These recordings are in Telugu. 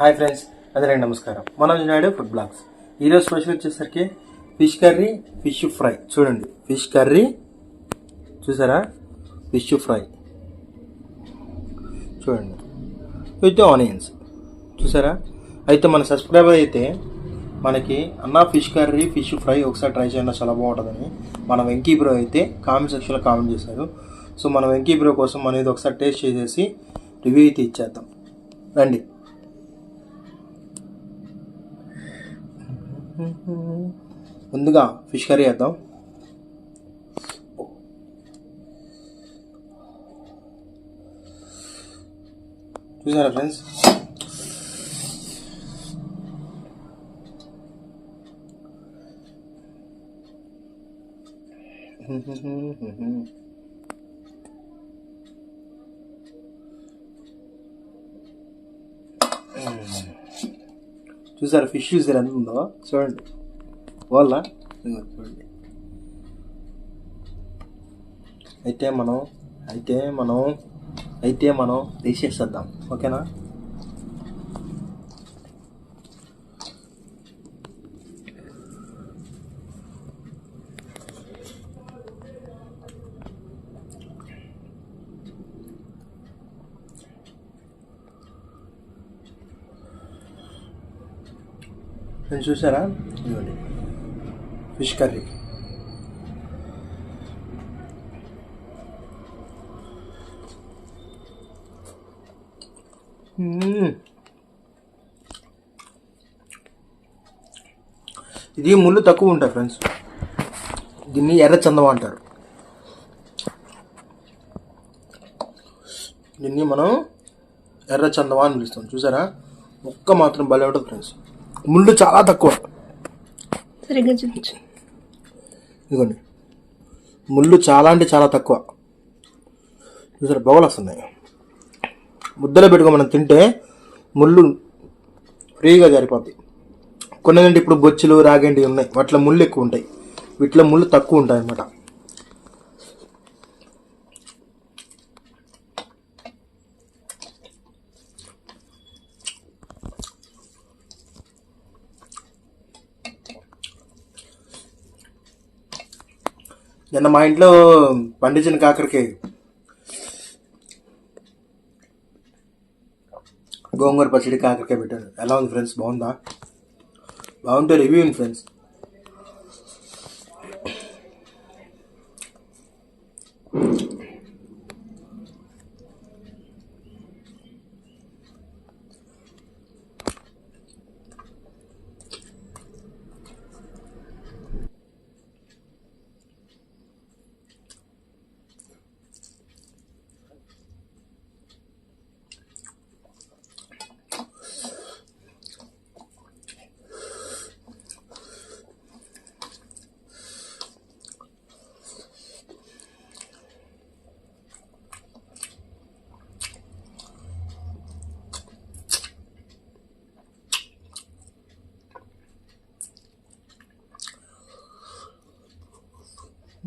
హాయ్ ఫ్రెండ్స్ అందరికీ నమస్కారం. Manoj Naidu food blogs. ఈరోజు స్పెషల్ వచ్చేసరికి ఫిష్ కర్రీ ఫిష్ ఫ్రై. చూడండి. ఫిష్ కర్రీ చూసారా? Fish fry. చూడండి. With onions. చూసారా? అయితే మన సబ్స్క్రైబర్ అయితే మనకి అన్న ఫిష్ కర్రీ ఫిష్ ఫ్రై ఒకసారి ట్రై చేయండి చాలా బాగుంటుందని మన వెంకీ బ్రో అయితే కామెంట్ సెక్షన్లో కామెంట్ చేశారు. సో మన వెంకీ బ్రో కోసం మనం ఇది ఒకసారి టేస్ట్ చేసేసి రివ్యూ అయితే ఇచ్చేద్దాం. రండి. ముందుగా ఫిష్ కర్రీ వేద్దాం చూసారా ఫ్రెండ్స్ Mm-hmm. చూసారా ఫిష్ చూసారు ఎంత ఉందో? చూడండి. వాళ్ళ? చూడండి. అయితే మనం అయితే మనం అయితే మనం తీసేసేద్దాం. ఓకేనా? నేను చూసారా ఇదిగోండి. Fish curry. ఇది ముళ్ళు తక్కువ ఉంటాయి ఫ్రెండ్స్. దీన్ని ఎర్ర చందం అంటారు. దీన్ని మనం ఎర్ర చందమా అని పిలుస్తాం. చూసారా ఒక్క మాత్రం భలే ఉంటుంది ఫ్రెండ్స్. ముళ్ళు చాలా తక్కువ. సరిగ్గా చూపించు. ఇదిగోండి. ముళ్ళు చాలా అంటే చాలా తక్కువ. చూసారా? బొగలు వస్తున్నాయి. ముద్దలో పెట్టుకో మనం తింటే ముళ్ళు ఫ్రీగా జారిపోతాయి. కొన్ని ఇప్పుడు బొచ్చులు రాగండి ఉన్నాయి. వాటిలో ముళ్ళు ఎక్కువ ఉంటాయి. వీటిలో ముళ్ళు తక్కువ ఉంటాయి అన్నమాట నిన్న మా ఇంట్లో పండించిన కాకరకాయ. గోంగూర పచ్చడి కాకరకాయ పెట్టాను ఎలా ఉంది ఫ్రెండ్స్? బాగుందా? బాగుంటే రివ్యూ ఉంది ఫ్రెండ్స్.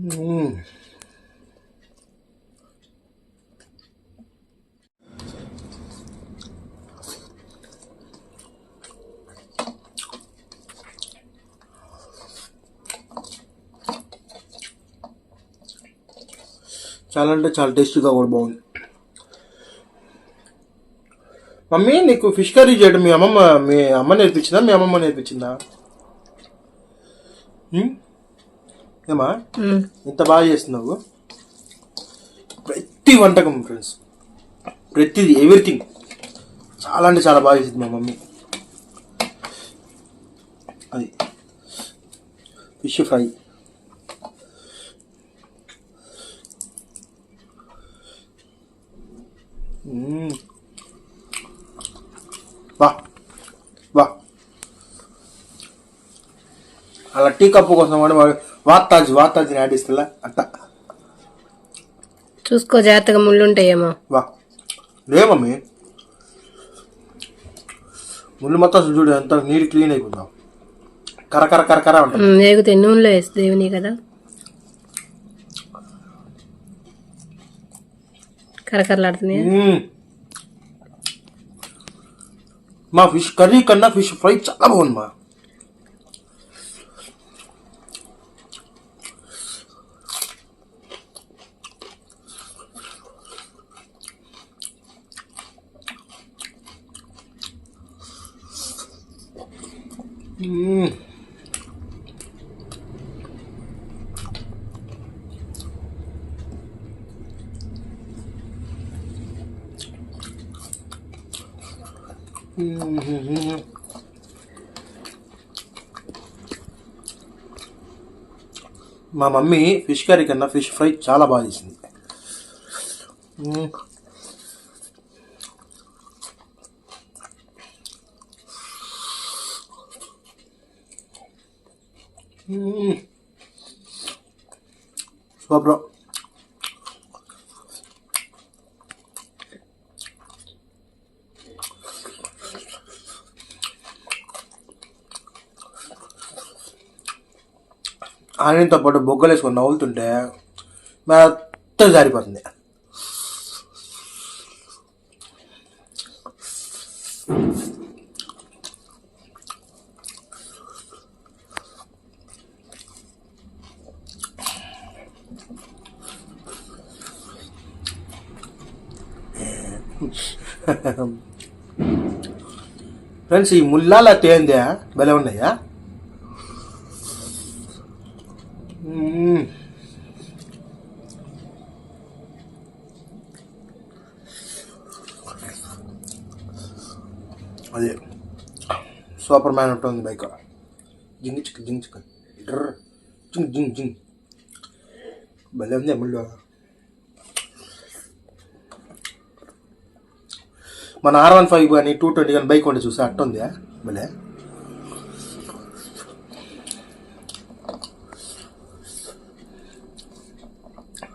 చాలా అంటే చాలా టేస్టీగా కూడా బాగుంది. మమ్మీ నీకు ఫిష్ కర్రీ చేయడం మీ అమ్మమ్మ మీ అమ్మ నేర్పించిందా? మీ అమ్మమ్మ నేర్పించిందా? ఏమా? ఇంత బాగా చేస్తున్నావు? ప్రతి వంటకం ఫ్రెండ్స్ ప్రతిది ఎవ్రీథింగ్ చాలా అంటే చాలా బాగా చేసింది మా మమ్మీ. అది. Fish fry. వా వా అలా టీ కప్పు కోసం వాడు వాడు వాతాజ్ వాతాజ్ ఆడిస్తా అట్ట. చూసుకో జాగ్రత్తగా ముళ్ళు ఉంటాయేమో. వా. లే మమ్మీ ముళ్ళు మొత్తం చూడు ఎంత నీరు క్లీన్ అయిపోతాం కర కర కర కర ఉంటుంది వేగితే నూనెలో వేసి దేవుని కదా? కరకరలాడుతున్నాయి. మా ఫిష్ కర్రీ కన్నా ఫిష్ ఫ్రై చాలా బాగుంది మా. మా మమ్మీ ఫిష్ కర్రీ కన్నా ఫిష్ ఫ్రై చాలా బాగా చేసింది. సూపర్ ఆనియన్తో పాటు బొగ్గలు వేసుకొని నవ్వులుతుంటే మెత్త జారిపోతుంది. ఫ్రెండ్స్ ఈ ముల్లాల తేందే భలే ఉన్నాయా? అదే. సూపర్ మ్యాన్ ఉంటుంది బైక్. జింగ్ చిక్ జింగ్ చిక్. జింగ్ జింగ్ జింగ్. భలే ఉంది ముళ్ళు మన ఆర్ వన్ ఫైవ్ కానీ టూ ట్వంటీ కానీ బైక్ ఉంటే చూసా అట్టుంది భలే.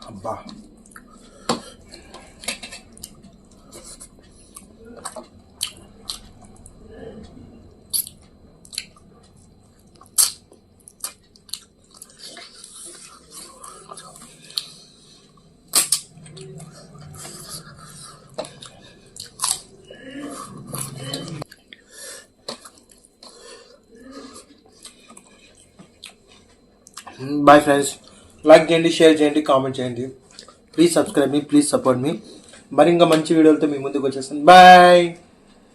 అబ్బా. బాయ్ ఫ్రెండ్స్ లైక్ చేయండి షేర్ చేయండి కామెంట్ చేయండి. ప్లీజ్ సబ్స్క్రైబ్ మీ ప్లీజ్ సపోర్ట్ మీ మరి ఇంకా మంచి వీడియోలతో మీ ముందుకు వచ్చేస్తాను. బాయ్